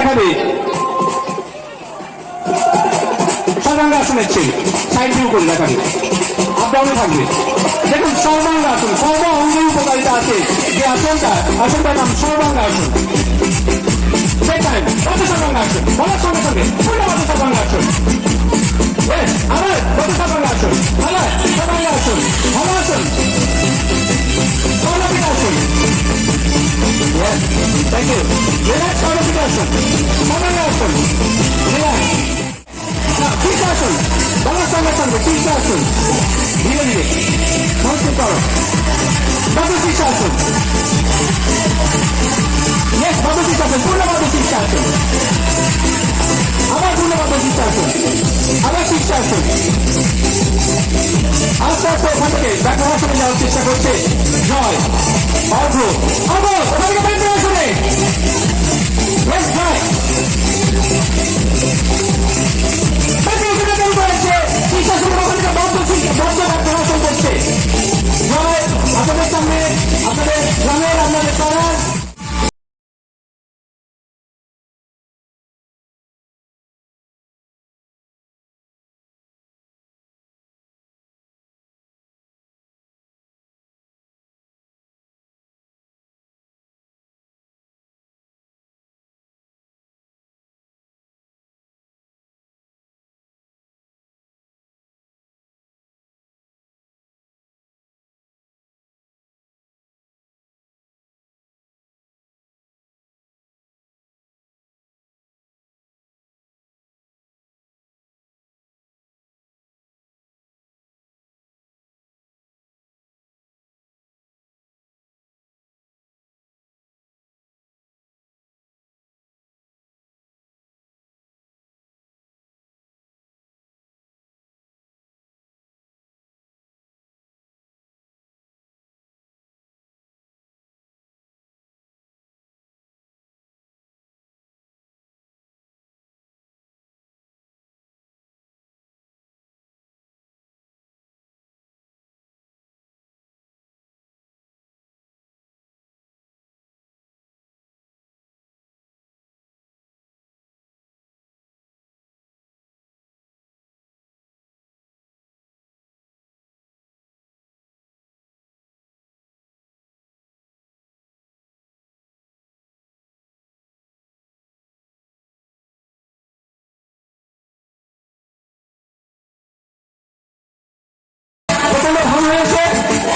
দেখাবে। সর্বাঙ্গ আসন হচ্ছে সাইড ভিউ করে দেখাবে। আপডাউনে থাকবে। দেখুন, সর্বাঙ্গ আসন। সর্ব অঙ্গের উপকারিতা আছে। যে আসনটা, আসনটার নাম সর্বাঙ্গ আসন। টাইম কত সর্বাঙ্গাসন বলার সঙ্গে সঙ্গে। Thank you. Relax, Sarvangasana Sarvangasana Relax. Now, শীর্ষাসন বলার সঙ্গে সঙ্গে শীর্ষাসন ধীরে ধীরে মনোযোগ করো বাবু শীর্ষাসন ইয়েস বাবু শীর্ষাসন পূর্ণবাদ শীর্ষাসন আবার পূর্ণবাদ শীর্ষাসন আবার শীর্ষাসন আস্তে আস্তে ওখান থেকে ব্যাকরণাসনে যাওয়ার চেষ্টা করছে জয় অর্ঘ থেকে আপনাদের গ্রামের আপনাদের পাড়া